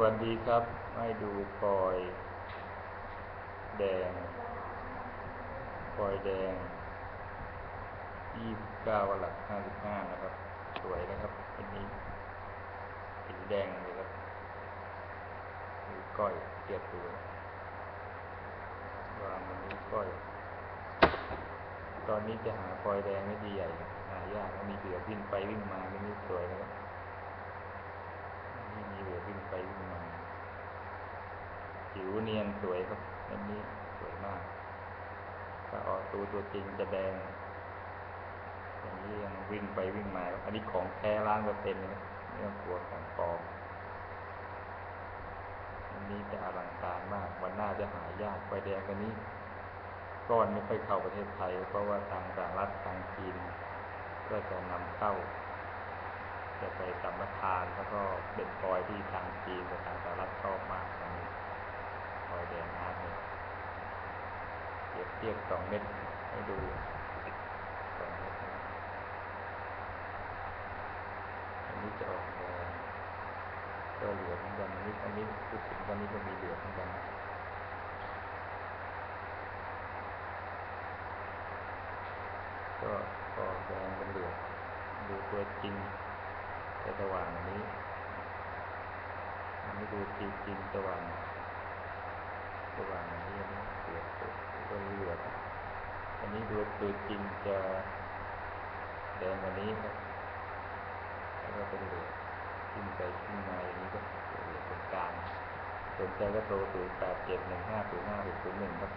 วัสดีครับ ให้ดูพลอย แดงพลอยแดงยี่สิบเก้าหลักห้าสิบห้านะครับ สวยนะครับอันนี้สีแดงเลยครับดูก้อยเกียดตัววางมันนี้ก้อย ตอนนี้จะหาพลอยแดงไม่ดีใหญ่ หายากมีเสือวิ่งไปวิ่งมาอันนี้สวยนะครับ นี่มีเหลือวิ่งไปวิ่งมา ผิวเนียนสวยครับอันนี้สวยมากถ้าออกตัวตัวจริงจะแดงอย่างนี้ยังวิ่งไปวิ่งมาอันนี้ของแท้ล้านเปอร์เซ็นต์นะไม่ต้องกลัวของปลอมอันนี้จะอลังการมาก วันหน้าจะหายากไฟแดงกันนี้ก้อนไม่ค่อยเข้าประเทศไทย เพราะว่าทางสหรัฐทางจีนก็จะนำเข้า จะไปสัมปทานแล้วก็เป็นพลอยที่ทางจีนกับทางสหรัฐชอบมากอันนี้พลอยแดงอาร์ตเนี่ยเปรียบเทียบสองเม็ดให้ดูสองเม็ดนะอันนี้จะออกแดงก็เหลืองมือนกันอันนี้อันนี้พูดถึงตอนนี้ก็มีเหลืองกันก็ออกแดงเป็นเหลืองดูตัวจริงจะสว่างอันนี้อันนี้ดูจริงจริงสว่างสว่างอันนี้อันนี้เสือตัวตัวเหลืองอัน นี้ดูตัวจริงจะแดงกว่านี้ครับแล้วก็เป็นเหลืองขึ้นไปขึ้นมาอย่างนี้ก็เหลืองตรงกลางสนใจก็โทรศูนย์แปดเจ็ดหนึ่งห้าศูนย์ห้าหกศูนย์หนึ่งครับ